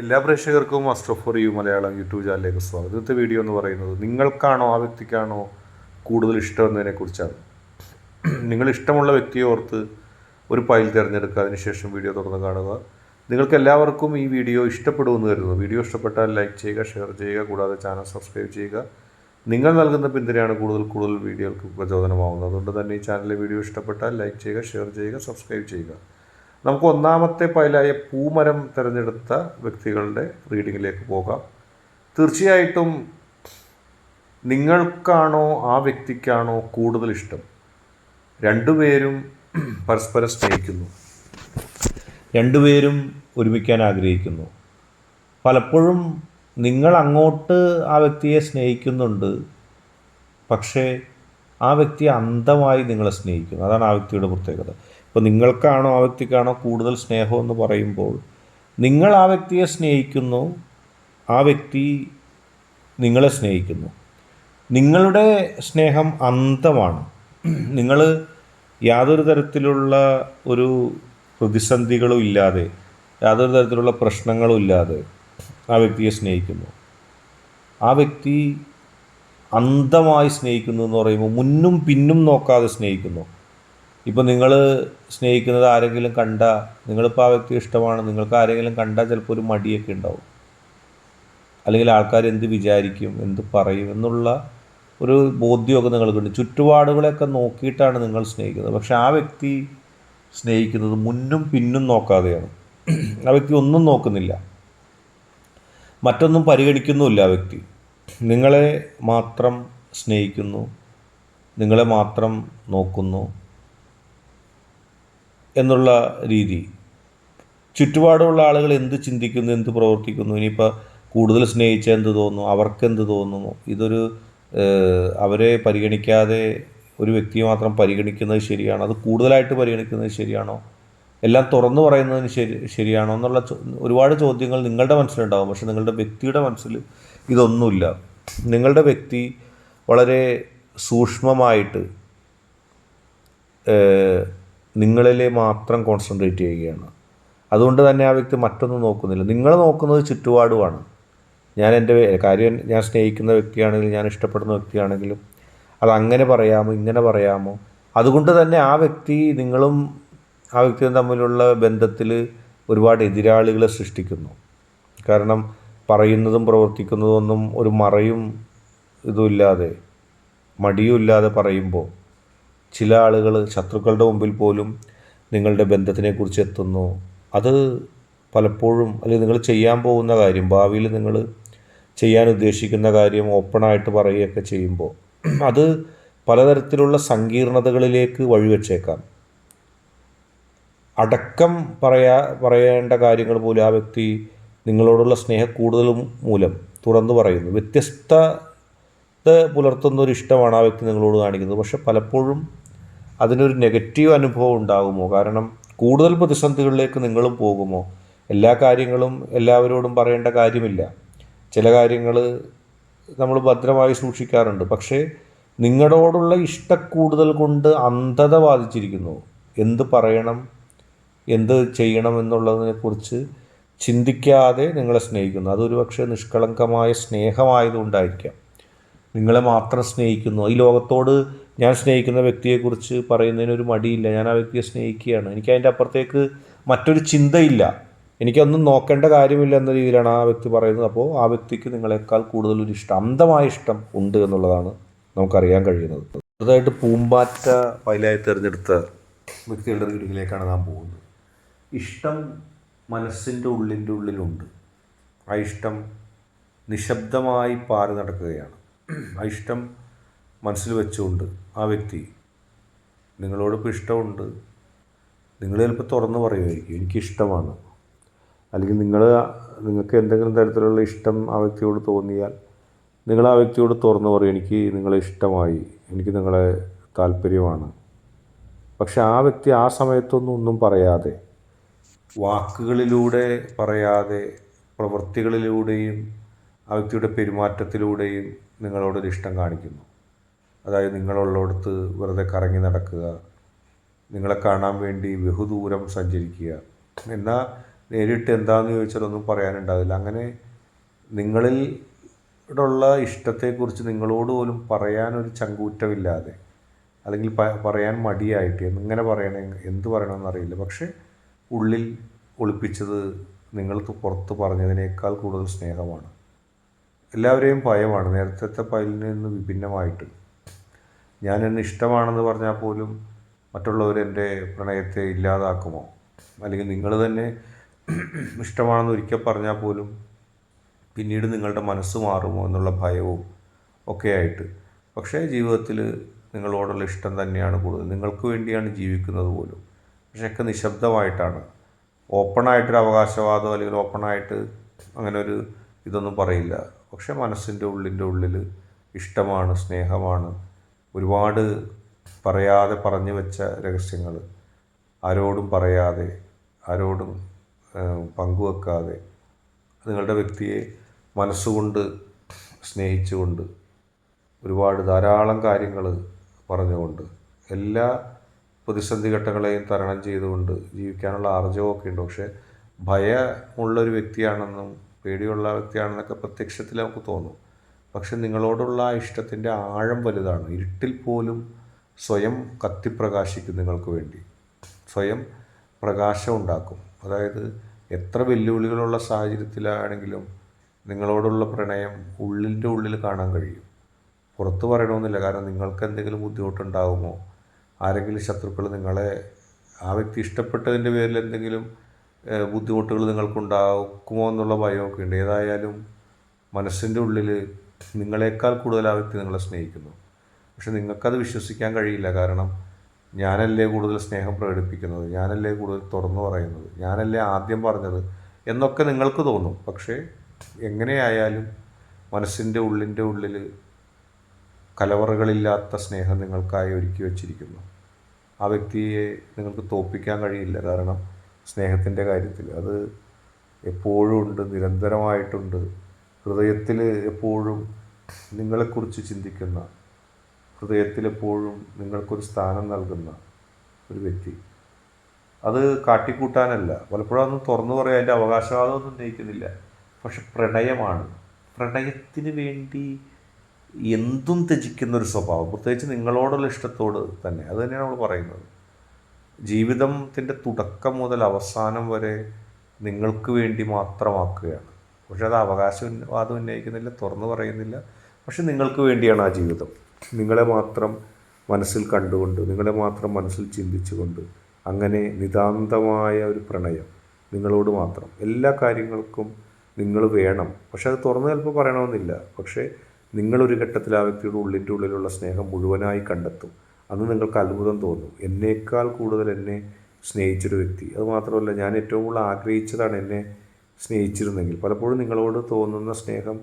എല്ലാ പ്രേക്ഷകർക്കും master for you Malayalam YouTube ചാനലിലേക്ക് സ്വാഗതം. ഇന്നത്തെ വീഡിയോ എന്ന് പറയുന്നത് നിങ്ങൾക്കാണോ ആ വ്യക്തിക്കാണോ കൂടുതൽ ഇഷ്ടം എന്നതിനെക്കുറിച്ചാണ് നിങ്ങൾ ഇഷ്ടമുള്ള വ്യക്തിയെ ഓർത്ത് ഒരു ഫയൽ തിരഞ്ഞെടുക്കുക അതിനുശേഷം വീഡിയോ തുറന്ന് കാണുക. നിങ്ങൾക്ക് എല്ലാവർക്കും ഈ വീഡിയോ ഇഷ്ടപ്പെടുമെന്ന് കരുതുന്നു. വീഡിയോ ഇഷ്ടപ്പെട്ടാൽ ലൈക്ക് ചെയ്യുക ഷെയർ ചെയ്യുക കൂടാതെ ചാനൽ സബ്സ്ക്രൈബ് ചെയ്യുക. നിങ്ങൾ നൽകുന്ന പിന്തുണയാണ് കൂടുതൽ കൂടുതൽ വീഡിയോകൾക്ക് പ്രചോദനമാവുന്നത്. അതുകൊണ്ട് തന്നെ ഈ ചാനലിലെ വീഡിയോ ഇഷ്ടപ്പെട്ടാൽ ലൈക്ക് ചെയ്യുക ഷെയർ ചെയ്യുക സബ്സ്ക്രൈബ് ചെയ്യുക. നമുക്ക് ഒന്നാമത്തെ പൈലായ പൂമരം തിരഞ്ഞെടുത്ത വ്യക്തികളുടെ റീഡിങ്ങിലേക്ക് പോകാം. തീർച്ചയായിട്ടും നിങ്ങൾക്കാണോ ആ വ്യക്തിക്കാണോ കൂടുതൽ ഇഷ്ടം? രണ്ടുപേരും പരസ്പരം സ്നേഹിക്കുന്നു. രണ്ടുപേരും ഒരുമിക്കാൻ ആഗ്രഹിക്കുന്നു. പലപ്പോഴും നിങ്ങൾ അങ്ങോട്ട് ആ വ്യക്തിയെ സ്നേഹിക്കുന്നുണ്ട് പക്ഷേ ആ വ്യക്തി അന്ധമായി നിങ്ങളെ സ്നേഹിക്കുന്നു. അതാണ് ആ വ്യക്തിയുടെ പ്രത്യേകത. ഇപ്പോൾ നിങ്ങൾക്കാണോ ആ വ്യക്തിക്കാണോ കൂടുതൽ സ്നേഹമെന്ന് പറയുമ്പോൾ നിങ്ങൾ ആ വ്യക്തിയെ സ്നേഹിക്കുന്നു ആ വ്യക്തി നിങ്ങളെ സ്നേഹിക്കുന്നു. നിങ്ങളുടെ സ്നേഹം അന്തമാണ്. നിങ്ങൾ യാതൊരു തരത്തിലുള്ള ഒരു പ്രതിസന്ധികളും ഇല്ലാതെ യാതൊരു തരത്തിലുള്ള പ്രശ്നങ്ങളും ഇല്ലാതെ ആ വ്യക്തിയെ സ്നേഹിക്കുന്നു. ആ വ്യക്തി അന്തമായി സ്നേഹിക്കുന്നു എന്ന് പറയുമ്പോൾ മുന്നും പിന്നും നോക്കാതെ സ്നേഹിക്കുന്നു. ഇപ്പം നിങ്ങൾ സ്നേഹിക്കുന്നത് ആരെങ്കിലും കണ്ട നിങ്ങളിപ്പോൾ ആ വ്യക്തി ഇഷ്ടമാണ് നിങ്ങൾക്ക് ആരെങ്കിലും കണ്ടാൽ ചിലപ്പോൾ ഒരു മടിയൊക്കെ ഉണ്ടാവും. അല്ലെങ്കിൽ ആൾക്കാർ എന്ത് വിചാരിക്കും എന്ത് പറയും എന്നുള്ള ഒരു ബോധ്യമൊക്കെ നിങ്ങൾക്കുണ്ട്. ചുറ്റുപാടുകളെയൊക്കെ നോക്കിയിട്ടാണ് നിങ്ങൾ സ്നേഹിക്കുന്നത്. പക്ഷെ ആ വ്യക്തി സ്നേഹിക്കുന്നത് മുന്നും പിന്നും നോക്കാതെയാണ്. ആ വ്യക്തി ഒന്നും നോക്കുന്നില്ല. മറ്റൊന്നും പരിഗണിക്കുന്നുമില്ല ആ വ്യക്തി. നിങ്ങളെ മാത്രം സ്നേഹിക്കുന്നു നിങ്ങളെ മാത്രം നോക്കുന്നു എന്നുള്ള രീതി. ചുറ്റുപാടുമുള്ള ആളുകൾ എന്ത് ചിന്തിക്കുന്നു എന്ത് പ്രവർത്തിക്കുന്നു? ഇനിയിപ്പോൾ കൂടുതൽ സ്നേഹിച്ച എന്ത് തോന്നുന്നു? അവർക്കെന്ത് തോന്നുന്നു? ഇതൊരു അവരെ പരിഗണിക്കാതെ ഒരു വ്യക്തിയെ മാത്രം പരിഗണിക്കുന്നത് ശരിയാണോ? അത് കൂടുതലായിട്ട് പരിഗണിക്കുന്നത് ശരിയാണോ? എല്ലാം തുറന്നു പറയുന്നതിന് ശരി ശരിയാണോ എന്നുള്ള ഒരുപാട് ചോദ്യങ്ങൾ നിങ്ങളുടെ മനസ്സിലുണ്ടാകും പക്ഷെ നിങ്ങളുടെ വ്യക്തിയുടെ മനസ്സിൽ ഇതൊന്നുമില്ല. നിങ്ങളുടെ വ്യക്തി വളരെ സൂക്ഷ്മമായിട്ട് ഏഹ്, നിങ്ങളിലെ മാത്രം കോൺസെൻട്രേറ്റ് ചെയ്യുകയാണ്. അതുകൊണ്ട് തന്നെ ആ വ്യക്തി മറ്റൊന്നും നോക്കുന്നില്ല. നിങ്ങൾ നോക്കുന്നത് ചുറ്റുപാടുമാണ്. ഞാൻ എന്റെ കാര്യം ഞാൻ സ്നേഹിക്കുന്ന വ്യക്തിയാണെങ്കിലും ഞാൻ ഇഷ്ടപ്പെടുന്ന വ്യക്തിയാണെങ്കിലും അത് അങ്ങനെ പറയാമോ ഇങ്ങനെ പറയാമോ? അതുകൊണ്ട് തന്നെ ആ വ്യക്തി നിങ്ങളും ആ വ്യക്തിയും തമ്മിലുള്ള ബന്ധത്തിൽ ഒരുപാട് എതിരാളികളെ സൃഷ്ടിക്കുന്നു. കാരണം പറയുന്നതും പ്രവർത്തിക്കുന്നതും ഒന്നും ഒരു മറയും ഇതുമില്ലാതെ മടിയും ഇല്ലാതെ പറയുമ്പോൾ ചില ആളുകൾ ശത്രുക്കളുടെ മുമ്പിൽ പോലും നിങ്ങളുടെ ബന്ധത്തിനെക്കുറിച്ച് എത്തുന്നു. അത് പലപ്പോഴും അല്ലെങ്കിൽ നിങ്ങൾ ചെയ്യാൻ പോകുന്ന കാര്യം ഭാവിയിൽ നിങ്ങൾ ചെയ്യാൻ ഉദ്ദേശിക്കുന്ന കാര്യം ഓപ്പണായിട്ട് പറയുകയൊക്കെ ചെയ്യുമ്പോൾ അത് പലതരത്തിലുള്ള സങ്കീർണതകളിലേക്ക് വഴിവെച്ചേക്കാം അടക്കം പറയാ പറയേണ്ട കാര്യങ്ങൾ പോലും ആ വ്യക്തി നിങ്ങളോടുള്ള സ്നേഹ കൂടുതൽ മൂലം തുറന്നു പറയുന്നു. വ്യത്യസ്ത പുലർത്തുന്ന ഒരു ഇഷ്ടമാണ് ആ വ്യക്തി നിങ്ങളോട് കാണിക്കുന്നത്. പക്ഷെ പലപ്പോഴും അതിനൊരു നെഗറ്റീവ് അനുഭവം ഉണ്ടാകുമോ? കാരണം കൂടുതൽ പ്രതിസന്ധികളിലേക്ക് നിങ്ങളും പോകുമോ? എല്ലാ കാര്യങ്ങളും എല്ലാവരോടും പറയേണ്ട കാര്യമില്ല. ചില കാര്യങ്ങൾ നമ്മൾ ഭദ്രമായി സൂക്ഷിക്കാറുണ്ട്. പക്ഷേ നിങ്ങളോടുള്ള ഇഷ്ടക്കൂടുതൽ കൊണ്ട് അന്ധത ബാധിച്ചിരിക്കുന്നു. എന്ത് പറയണം? എന്ത് ചെയ്യണം എന്നുള്ളതിനെക്കുറിച്ച് ചിന്തിക്കാതെ നിങ്ങളെ സ്നേഹിക്കുന്നു. അതൊരു പക്ഷേ നിഷ്കളങ്കമായ സ്നേഹമായതുകൊണ്ടായിരിക്കാം. നിങ്ങളെ മാത്രം സ്നേഹിക്കുന്നു. ഈ ലോകത്തോട് ഞാൻ സ്നേഹിക്കുന്ന വ്യക്തിയെക്കുറിച്ച് പറയുന്നതിനൊരു മടിയില്ല. ഞാൻ ആ വ്യക്തിയെ സ്നേഹിക്കുകയാണ്. എനിക്ക് അതിന്റെ അപ്പുറത്തേക്ക് മറ്റൊരു ചിന്തയില്ല. എനിക്കൊന്നും നോക്കേണ്ട കാര്യമില്ല എന്ന രീതിയിലാണ് ആ വ്യക്തി പറയുന്നത്. അപ്പോൾ ആ വ്യക്തിക്ക് നിങ്ങളെക്കാൾ കൂടുതൽ ഒരു ഇഷ്ടം അന്ധമായ ഇഷ്ടം ഉണ്ട് എന്നുള്ളതാണ് നമുക്കറിയാൻ കഴിയുന്നത്. അടുത്തതായിട്ട് പൂമ്പാറ്റ പൈലായി തിരഞ്ഞെടുത്ത വ്യക്തികളുടെ റീഡിങ്ങിലേക്കാണ് നാം പോകുന്നത്. ഇഷ്ടം മനസ്സിന്റെ ഉള്ളിന്റെ ഉള്ളിലുണ്ട്. ആ ഇഷ്ടം നിശബ്ദമായി പാറി നടക്കുകയാണ്. ആ ഇഷ്ടം മനസ്സിൽ വെച്ചുകൊണ്ട് ആ വ്യക്തി നിങ്ങളോടിപ്പോൾ ഇഷ്ടമുണ്ട് നിങ്ങൾ ചിലപ്പോൾ തുറന്ന് പറയുമായിരിക്കും എനിക്കിഷ്ടമാണ്. അല്ലെങ്കിൽ നിങ്ങൾ നിങ്ങൾക്ക് എന്തെങ്കിലും തരത്തിലുള്ള ഇഷ്ടം ആ വ്യക്തിയോട് തോന്നിയാൽ നിങ്ങൾ ആ വ്യക്തിയോട് തുറന്ന് പറയും എനിക്ക് നിങ്ങളെ ഇഷ്ടമായി എനിക്ക് നിങ്ങളെ താല്പര്യമാണ്. പക്ഷെ ആ വ്യക്തി ആ സമയത്തൊന്നും ഒന്നും പറയാതെ വാക്കുകളിലൂടെ പറയാതെ പ്രവൃത്തികളിലൂടെയും ആ വ്യക്തിയുടെ പെരുമാറ്റത്തിലൂടെയും നിങ്ങളോടൊരു ഇഷ്ടം കാണിക്കുന്നു. അതായത് നിങ്ങളുള്ളിടത്ത് വെറുതെ കറങ്ങി നടക്കുക നിങ്ങളെ കാണാൻ വേണ്ടി ബഹുദൂരം സഞ്ചരിക്കുക. എന്നാൽ നേരിട്ട് എന്താണെന്ന് ചോദിച്ചാൽ ഒന്നും പറയാനുണ്ടാവില്ല. അങ്ങനെ നിങ്ങളിൽ ഉള്ള ഇഷ്ടത്തെക്കുറിച്ച് നിങ്ങളോട് പോലും പറയാനൊരു ചങ്കൂറ്റമില്ലാതെ അല്ലെങ്കിൽ പറയാൻ മടിയായിട്ട് എങ്ങനെ പറയണേ എന്ത് പറയണമെന്നറിയില്ല പക്ഷേ ഉള്ളിൽ ഒളിപ്പിച്ചത് നിങ്ങൾക്ക് പുറത്ത് പറഞ്ഞതിനേക്കാൾ കൂടുതൽ സ്നേഹമാണ്. എല്ലാവരെയും ഭയമാണ്. നേരത്തെ പയലിൽ നിന്ന് വിഭിന്നമായിട്ട് ഞാൻ ഇഷ്ടമാണെന്ന് പറഞ്ഞാൽ പോലും മറ്റുള്ളവർ എന്റെ പ്രണയത്തെ ഇല്ലാതാക്കുമോ? അല്ലെങ്കിൽ നിങ്ങൾ തന്നെ ഇഷ്ടമാണെന്ന് ഒരിക്കൽ പറഞ്ഞാൽ പോലും പിന്നീട് നിങ്ങളുടെ മനസ്സ് മാറുമോ എന്നുള്ള ഭയവും ഒക്കെയായിട്ട് പക്ഷേ ജീവിതത്തിൽ നിങ്ങളോടുള്ള ഇഷ്ടം തന്നെയാണ് കൂടുതൽ. നിങ്ങൾക്ക് വേണ്ടിയാണ് ജീവിക്കുന്നത് പോലും. പക്ഷേ ഒക്കെ നിശബ്ദമായിട്ടാണ്. ഓപ്പണായിട്ടൊരു അവകാശവാദം അല്ലെങ്കിൽ ഓപ്പണായിട്ട് അങ്ങനെ ഒരു ഇതൊന്നും പറയില്ല. പക്ഷേ മനസ്സിന്റെ ഉള്ളിന്റെ ഉള്ളിൽ ഇഷ്ടമാണ് സ്നേഹമാണ് ഒരുപാട് പറയാതെ പറഞ്ഞു വെച്ച രഹസ്യങ്ങൾ. ആരോടും പറയാതെ ആരോടും പങ്കുവെക്കാതെ നിങ്ങളുടെ വ്യക്തിയെ മനസ്സുകൊണ്ട് സ്നേഹിച്ചുകൊണ്ട് ഒരുപാട് ധാരാളം കാര്യങ്ങൾ പറഞ്ഞുകൊണ്ട് എല്ലാ പ്രതിസന്ധി ഘട്ടങ്ങളെയും തരണം ചെയ്തുകൊണ്ട് ജീവിക്കാനുള്ള ആർജവമൊക്കെ ഉണ്ട്. പക്ഷേ ഭയമുള്ളൊരു വ്യക്തിയാണെന്നും പേടിയുള്ള വ്യക്തിയാണെന്നൊക്കെ പ്രത്യക്ഷത്തിൽ നമുക്ക് തോന്നും. പക്ഷെ നിങ്ങളോടുള്ള ഇഷ്ടത്തിന്റെ ആഴം വലുതാണ്. ഇരുട്ടിൽ പോലും സ്വയം കത്തിപ്രകാശിക്കും നിങ്ങൾക്ക് വേണ്ടി. സ്വയം പ്രകാശം ഉണ്ടാക്കും. അതായത് എത്ര വെല്ലുവിളികളുള്ള സാഹചര്യത്തിലാണെങ്കിലും നിങ്ങളോടുള്ള പ്രണയം ഉള്ളിന്റെ ഉള്ളിൽ കാണാൻ കഴിയും. പുറത്ത് പറയണമെന്നില്ല. കാരണം നിങ്ങൾക്ക് എന്തെങ്കിലും ബുദ്ധിമുട്ടുണ്ടാകുമോ? ആരെങ്കിലും ശത്രുക്കൾ നിങ്ങളെ ആ വ്യക്തി ഇഷ്ടപ്പെട്ടതിന്റെ പേരിൽ എന്തെങ്കിലും ബുദ്ധിമുട്ടുകൾ നിങ്ങൾക്കുണ്ടാക്കുമോ എന്നുള്ള ഭയമൊക്കെ ഉണ്ട്. ഏതായാലും മനസ്സിന്റെ ഉള്ളിൽ നിങ്ങളെക്കാൾ കൂടുതൽ ആ വ്യക്തി നിങ്ങളെ സ്നേഹിക്കുന്നു. പക്ഷെ നിങ്ങൾക്കത് വിശ്വസിക്കാൻ കഴിയില്ല. കാരണം ഞാനല്ലേ കൂടുതൽ സ്നേഹം പ്രകടിപ്പിക്കുന്നത്? ഞാനല്ലേ കൂടുതൽ തുറന്നു പറയുന്നത്? ഞാനല്ലേ ആദ്യം പറഞ്ഞത്? എന്നൊക്കെ നിങ്ങൾക്ക് തോന്നും. പക്ഷേ എങ്ങനെയായാലും മനസ്സിന്റെ ഉള്ളിന്റെ ഉള്ളിൽ കലവറകളില്ലാത്ത സ്നേഹം നിങ്ങൾക്കായി ഒരുക്കി വച്ചിരിക്കുന്നു. ആ വ്യക്തിയെ നിങ്ങൾക്ക് തോപ്പിക്കാൻ കഴിയില്ല. കാരണം സ്നേഹത്തിന്റെ കാര്യത്തിൽ അത് എപ്പോഴും ഉണ്ട് നിരന്തരമായിട്ടുണ്ട്. ഹൃദയത്തിൽ എപ്പോഴും നിങ്ങളെക്കുറിച്ച് ചിന്തിക്കുന്ന ഹൃദയത്തിലെപ്പോഴും നിങ്ങൾക്കൊരു സ്ഥാനം നൽകുന്ന ഒരു വ്യക്തി. അത് കാട്ടിക്കൂട്ടാനല്ല. പലപ്പോഴും അതൊന്നും തുറന്നു പറയാൻ അതിന്റെ അവകാശവാദമൊന്നും ഉന്നയിക്കുന്നില്ല. പക്ഷെ പ്രണയമാണ്. പ്രണയത്തിന് വേണ്ടി എന്തും ത്യജിക്കുന്ന ഒരു സ്വഭാവം. പ്രത്യേകിച്ച് നിങ്ങളോടുള്ള ഇഷ്ടത്തോട് തന്നെ. അത് തന്നെയാണ് നമ്മൾ പറയുന്നത്. ജീവിതത്തിന്റെ തുടക്കം മുതൽ അവസാനം വരെ നിങ്ങൾക്ക് വേണ്ടി മാത്രമാക്കുകയാണ്. പക്ഷെ അത് അവകാശവാദം ഉന്നയിക്കുന്നില്ല തുറന്നു പറയുന്നില്ല. പക്ഷെ നിങ്ങൾക്ക് വേണ്ടിയാണ് ആ ജീവിതം. നിങ്ങളെ മാത്രം മനസ്സിൽ കണ്ടുകൊണ്ട് നിങ്ങളെ മാത്രം മനസ്സിൽ ചിന്തിച്ചുകൊണ്ട് അങ്ങനെ നിതാന്തമായ ഒരു പ്രണയം നിങ്ങളോട് മാത്രം. എല്ലാ കാര്യങ്ങൾക്കും നിങ്ങൾ വേണം. പക്ഷെ അത് തുറന്നു ചിലപ്പോൾ പറയണമെന്നില്ല. പക്ഷേ നിങ്ങളൊരു ഘട്ടത്തിൽ ആ വ്യക്തിയുടെ ഉള്ളിന്റെ ഉള്ളിലുള്ള സ്നേഹം മുഴുവനായി കണ്ടെത്തും. അന്ന് നിങ്ങൾക്ക് അത്ഭുതം തോന്നും. എന്നേക്കാൾ കൂടുതൽ എന്നെ സ്നേഹിച്ചൊരു വ്യക്തി. അത് മാത്രമല്ല ഞാൻ ഏറ്റവും കൂടുതൽ ആഗ്രഹിച്ചതാണ് എന്നെ സ്നേഹിച്ചിരുന്നെങ്കിൽ. പലപ്പോഴും നിങ്ങളോട് തോന്നുന്ന സ്നേഹം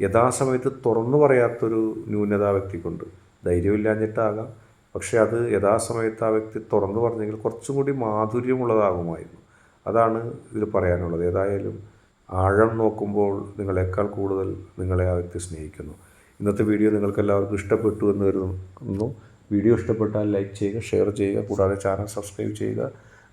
യഥാസമയത്ത് തുറന്നു പറയാത്തൊരു ന്യൂനത വ്യക്തിക്കുണ്ട്. ധൈര്യമില്ലാഞ്ഞിട്ടാകാം. പക്ഷേ അത് യഥാസമയത്ത് ആ വ്യക്തി തുറന്നു പറഞ്ഞെങ്കിൽ കുറച്ചും കൂടി മാധുര്യമുള്ളതാകുമായിരുന്നു. അതാണ് ഇതിൽ പറയാനുള്ളത്. ഏതായാലും ആഴം നോക്കുമ്പോൾ നിങ്ങളെക്കാൾ കൂടുതൽ നിങ്ങളെ ആ വ്യക്തി സ്നേഹിക്കുന്നു. ഇന്നത്തെ വീഡിയോ നിങ്ങൾക്ക് എല്ലാവർക്കും ഇഷ്ടപ്പെട്ടു എന്ന് കരുതുന്നു. വീഡിയോ ഇഷ്ടപ്പെട്ടാൽ ലൈക്ക് ചെയ്യുക ഷെയർ ചെയ്യുക കൂടാതെ ചാനൽ സബ്സ്ക്രൈബ് ചെയ്യുക.